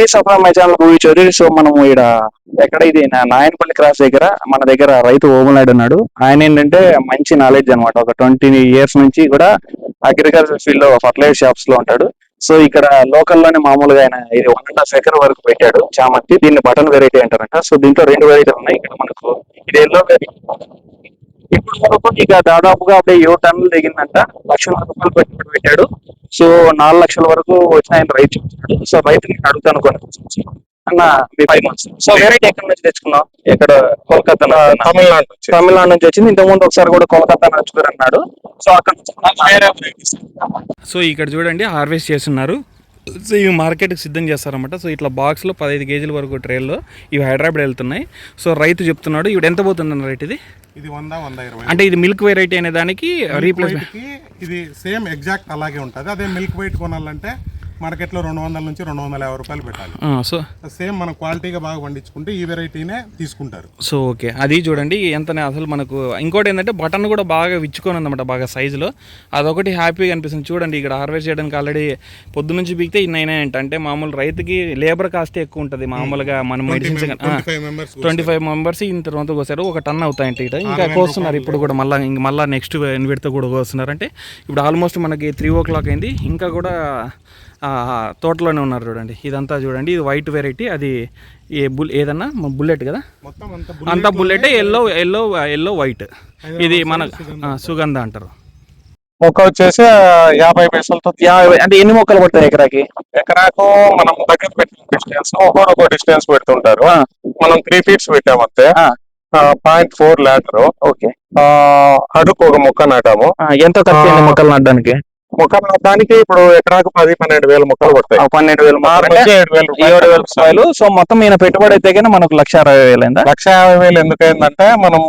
Piece of my channel movie Chowdary so మనం ఇక్కడ ఎక్కడ ఇది? నాయనపల్లి క్రాస్ దగ్గర మన దగ్గర రైతు ఓమనాయుడు ఉన్నాడు. ఆయన ఏంటంటే మంచి నాలెడ్జ్ అన్నమాట. ఒక ట్వంటీ ఇయర్స్ నుంచి కూడా అగ్రికల్చర్ ఫీల్డ్లో ఫర్టిలైజర్ షాప్స్లో ఉంటాడు. సో ఇక్కడ లోకల్లోనే మామూలుగా ఆయన ఇది వన్ అండ్ హాఫ్ ఎకర్ వరకు పెట్టాడు చామంతి. దీన్ని బటన్ వెరైటీ అంటారంట. సో దీంట్లో రెండు వెరైటీలు ఉన్నాయి. ఇక్కడ మనకు ఇది ఎల్లో ఇప్పుడు వరకు ఇక దాదాపుగా అప్పుడే ఏడు టన్నులు దిగిందంట లక్షల రూపాయలు పెట్టుబడి పెట్టాడు. సో నాలుగు లక్షల వరకు వచ్చిన ఆయన రైతు చెప్తున్నాడు. సో రైతుని అడుగుతాను కొన్ని అన్న మీ ఫైవ్ మంత్స్ సో వెరైటీ ఎక్కడి నుంచి తెచ్చుకున్నాం ఇక్కడ కోల్కతా నుంచి. తమిళనాడు నుంచి. తమిళనాడు నుంచి వచ్చింది. ఇంతకు ముందు ఒకసారి కూడా కోల్కతా నుంచి అన్నాడు సో అక్కడ. సో ఇక్కడ చూడండి హార్వెస్ట్ చేస్తున్నారు. సో ఇవి మార్కెట్కి సిద్ధం చేస్తారన్నమాట. సో ఇట్లా బాక్స్లో పదహైదు కేజీల వరకు ట్రేల్లో ఇవి హైదరాబాద్ వెళ్తున్నాయి. సో రైతు చెప్తున్నాడు ఇవి ఎంత పోతుందన్న రేట్ ఇది? ఇది వంద వంద ఇరవై. అంటే ఇది మిల్క్ వెరైటీ అనే దానికి రీప్లేస్ ఇది సేమ్ ఎగ్జాక్ట్ అలాగే ఉంటుంది. అదే మిల్క్ వైట్ కొనాలంటే మార్కెట్లో రెండు వందల నుంచి రెండు వందల యాభై రూపాయలు పెట్టాలి. సో సేమ్ మనం క్వాలిటీగా బాగా పండించుకుంటే ఈ వెరైటీనే తీసుకుంటారు. So okay. అది చూడండి ఎంతనే అసలు మనకు ఇంకోటి ఏంటంటే బటన్ కూడా బాగా విచ్చుకొని ఉందన్నమాట బాగా సైజులో. అదొకటి హ్యాపీగా అనిపిస్తుంది. చూడండి ఇక్కడ హార్వెస్ట్ చేయడానికి ఆల్రెడీ పొద్దు నుంచి బీగితే ఇన్ని అయినాయి అంట అంటే మామూలు రైతుకి లేబర్ కాస్ట్ ఎక్కువ ఉంటుంది. మామూలుగా మనం మెడిసిన్స్ ట్వంటీ ఫైవ్ మెంబర్స్ ఇంత రోజు కోసారు ఒక టన్ అవుతాయంట ఇక్కడ ఇంకా కోస్తున్నారు ఇప్పుడు కూడా మళ్ళీ ఇంక మళ్ళీ నెక్స్ట్ విడత కూడా కోస్తున్నారు అంటే ఇప్పుడు ఆల్మోస్ట్ మనకి త్రీ ఓ క్లాక్ అయింది. ఇంకా కూడా తోటలోనే ఉన్నారు చూడండి. ఇదంతా చూడండి. ఇది వైట్ వెరైటీ అది ఏ బుల్ ఏదన్నా? బుల్లెట్ కదా? మొత్తం అంతా అంతా bullet yellow yellow yellow white ఇది మన సుగంధ. అంటారు. మొక్క వచ్చేసి యాభై పైసలతో యాభై అంటే ఎన్ని మొక్కలు పడతాయి ఎకరాకి? ఎకరాకు మనం దగ్గర పెట్టిన డిస్టెన్స్ ఒక్కొక్క ఒక డిస్టెన్స్ పెడుతుంటారు మనం three feet పెట్టామంతే. Point four litre okay. అడుగు ఒక మొక్క నాటాము. ఎంత ఖర్చు మొక్కలు నాటడానికి? మొక్క నాటడానికి ఇప్పుడు ఎకరాకు పది పన్నెండు వేల మొక్కలు పడతాయి. పన్నెండు వేలు మొక్కలు. ఏడు వేల రూపాయలు. సో మొత్తం ఈయన పెట్టుబడి అయితే కన్నా మనకు లక్ష అరవై వేలు అయిందా? లక్ష యాభై వేలు ఎందుకైందంటే మనం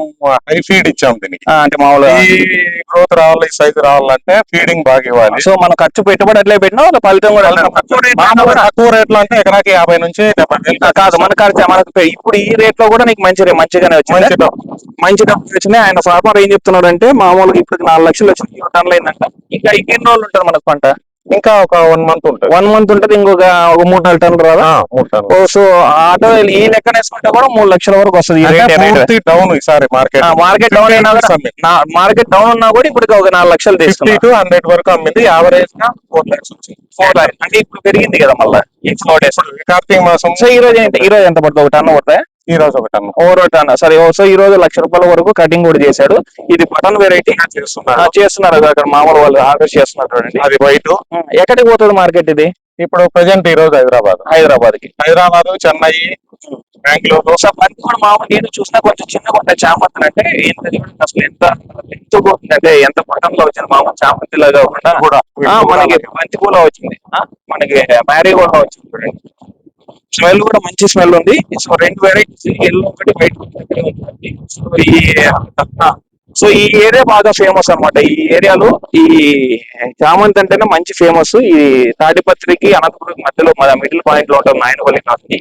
హై ఫీడ్ ఇచ్చాం దీనికి. అంటే మామూలుగా ఈ గ్రోత్ రావాలి ఈ సైజ్ రావాలంటే ఫీడింగ్ బాగా ఇవ్వాలి. సో మనం ఖర్చు పెట్టుబడి అట్లే పెట్టినా ఫలితం కూడా తక్కువ రేట్లు అంటే ఎకరాకి యాభై నుంచి డెబ్బై వేలు కాదు మన ఖర్చు మనకు ఇప్పుడు ఈ రేట్లో కూడా నీకు మంచి మంచిగానే వచ్చింది? మంచి డబ్బు. మంచి డబ్బులు వచ్చినాయి ఆయన ఫార్మర్ ఏం చెప్తున్నాడు అంటే మామూలుగా ఇప్పుడు నాలుగు లక్షలు వచ్చింది టన్నులు అయిందంట. ఇంకా ఇంకెన్ని రోజులు ఉంటుంది మనకు పంట. ఇంకా ఒక వన్ మంత్ ఉంటుంది. వన్ మంత్ ఉంటుంది ఇంకొక ఒక మూడు నాలుగు టన్నులు రాదా? మూడు. ఓ సో ఆటో ఈ లెక్కన వేసుకుంటే కూడా మూడు లక్షల వరకు వస్తుంది. డౌన్ ఈసారి మార్కెట్. మార్కెట్ డౌన్ అయినా మార్కెట్ డౌన్ ఉన్నా కూడా ఇప్పుడు ఒక నాలుగు లక్షలు తీసుకున్నా టు హండ్రెడ్ వరకు అమ్మింది. యావరేజ్గా ఫోర్ లాక్స్ వచ్చింది. ఫోర్ లాక్స్ అంటే ఇప్పుడు పెరిగింది కదా మళ్ళీ ఈ ఫోర్ డేస్ కార్తీక మాసం. సో ఈ రోజు ఈ రోజు ఎంత పడుతుంది? ఒక టన్ను పడతాయి ఈ రోజు ఒక టన్ను ఓవర్ టన్ సరే సో ఈ రోజు లక్ష రూపాయల వరకు కటింగ్ కూడా చేశాడు. ఇది బటన్ వెరైటీ చేస్తున్నారు. చేస్తున్నారు. కదా అక్కడ మామూలు వాళ్ళు హార్వెస్ట్ చేస్తున్నారు చూడండి. అది వైట్. ఎక్కడికి పోతుంది మార్కెట్ ఇది? ఇప్పుడు ప్రెసెంట్ ఈ రోజు హైదరాబాద్. హైదరాబాద్కి హైదరాబాద్ చెన్నై బెంగళూరు. బంతి కూడా మామూలు నేను చూసినా కొంచెం చిన్నగా ఉంటాయి చామంతులు అంటే అసలు ఎంత ఎంత పోతుంది అంటే ఎంత బటన్లో వచ్చింది మామూలు చామంతిలో కాకుండా కూడా. మనకి బంతి పూల వచ్చింది. మనకి మ్యారీ కూడా వచ్చింది చూడండి. స్మెల్ కూడా మంచి స్మెల్ ఉంది. సో రెండు వెరైటీస్ ఎల్లో ఒకటి వైట్ ఒకటి సో ఈ సో ఈ ఏరియా బాగా ఫేమస్ అన్నమాట. ఈ ఏరియాలో ఈ చామంతి అంటేనే మంచి ఫేమస్ ఈ తాడిపత్రికి అనంతపురం మధ్యలో మన మిడిల్ పాయింట్లో ఉంటాం నాయనపల్లి కాఫీ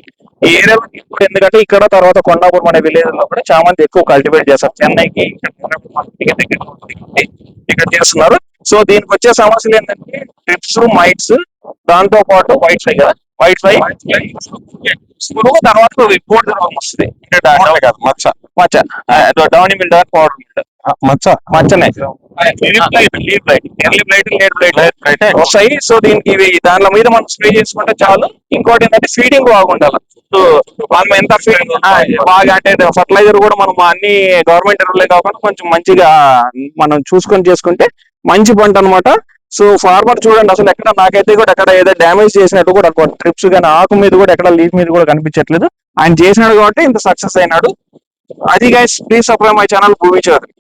ఈ ఏరియాలో ఎందుకంటే ఇక్కడ తర్వాత కొండాపురం అనే విలేజ్లో కూడా చామంతి ఎక్కువ కల్టివేట్ చేస్తారు. చెన్నైకి ఇక్కడ దగ్గర ఇక్కడ చేస్తున్నారు. సో దీనికి వచ్చే సమస్యలు ఏంటంటే ట్రిప్స్ మైట్స్ దాంతో పాటు వైట్ ఫ్లై కదా. వైట్ పురుగు తర్వాత రోగం వస్తుంది. మచ్చ కాదు మచ్చ. మచ్చ. డౌన్ పౌడర్ మచ్చ. మచ్చనే. Leaf blight leaf blight early blight late blight వస్తాయి సో దీనికి ఇవి దానిల మీద మనం స్ప్రే చేసుకుంటే చాలు. ఇంకోటి ఏంటంటే ఫీడింగ్ బాగుండాలి. మనం ఎంత ఫీడింగ్ బాగా అంటే ఫర్టిలైజర్ కూడా మనం అన్ని గవర్నమెంట్ ఎరువులే కాకుండా కొంచెం మంచిగా మనం చూసుకొని చేసుకుంటే మంచి పంట అన్నమాట. సో ఫార్మర్ చూడండి అసలు ఎక్కడ నాకైతే కూడా ఎక్కడ ఏదో డ్యామేజ్ చేసినట్టు కూడా ట్రిప్స్ కానీ ఆకు మీద కూడా ఎక్కడ లీఫ్ మీద కూడా కనిపించట్లేదు. ఆయన చేసినాడు కాబట్టి ఇంత సక్సెస్ అయినాడు. అది guys please subscribe my channel Bhoomi Chowdary